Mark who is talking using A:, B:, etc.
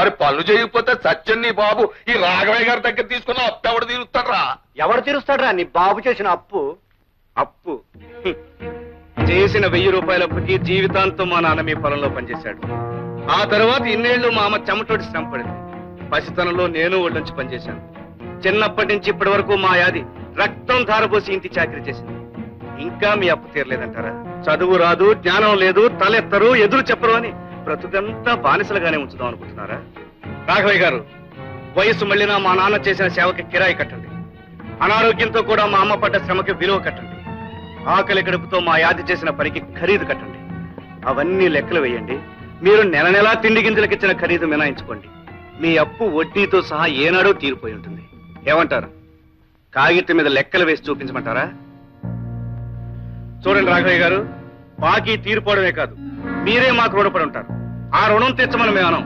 A: మరి పనులు చేయకపోతే సత్యం నీ బాబు. ఈ రాఘవయ్య గారి దగ్గర తీసుకున్న అప్పు ఎవడు తీరుస్తాడ్రా?
B: ఎవడు తీరుస్తాడ్రా? నీ బాబు చేసిన అప్పు.
C: అప్పు. చేసిన వెయ్యి రూపాయల అప్పుకి జీవితాంతం మా నాన్న మీ పొలంలో పనిచేశాడు. ఆ తర్వాత ఇన్నేళ్ళు మా అమ్మ చెమటోటి శ్రమ పడింది. పసితనంలో నేను ఒళ్ళొంచి పనిచేశాను. చిన్నప్పటి నుంచి ఇప్పటి వరకు మా యాది రక్తం ధారపోసి ఇంటి చాకరీ చేసింది. ఇంకా మీ అప్పు తీరలేదంటారా? చదువు రాదు జ్ఞానం లేదు తలెత్తరు ఎదురు చెప్పరు అని బ్రతుకంతా బానిసలుగానే ఉంచుదాం అనుకుంటున్నారా? రాఘవయ్య గారు వయసు మళ్ళినా మా నాన్న చేసిన సేవకి కిరాయి కట్టండి. అనారోగ్యంతో కూడా మా అమ్మ పడ్డ శ్రమకి విలువ కట్టండి. ఆకలి గడుపుతో మా యాది చేసిన పనికి ఖరీదు కట్టండి. అవన్నీ లెక్కలు వేయండి. మీరు నెల నెలా తిండి గింజలకు ఇచ్చిన ఖరీదు మినాయించుకోండి మీ అప్పు వడ్డీతో సహా ఏనాడో తీరిపోయి ఉంటుంది. ఏమంటారు? కాగితం మీద లెక్కలు వేసి చూపించమంటారా? చూడండి రాఘవయ్య గారు బాకీ తీరిపోవడమే కాదు. మీరే మాకు రుణపడి ఉంటారు. ఆ రుణం తెచ్చమని మేము అనం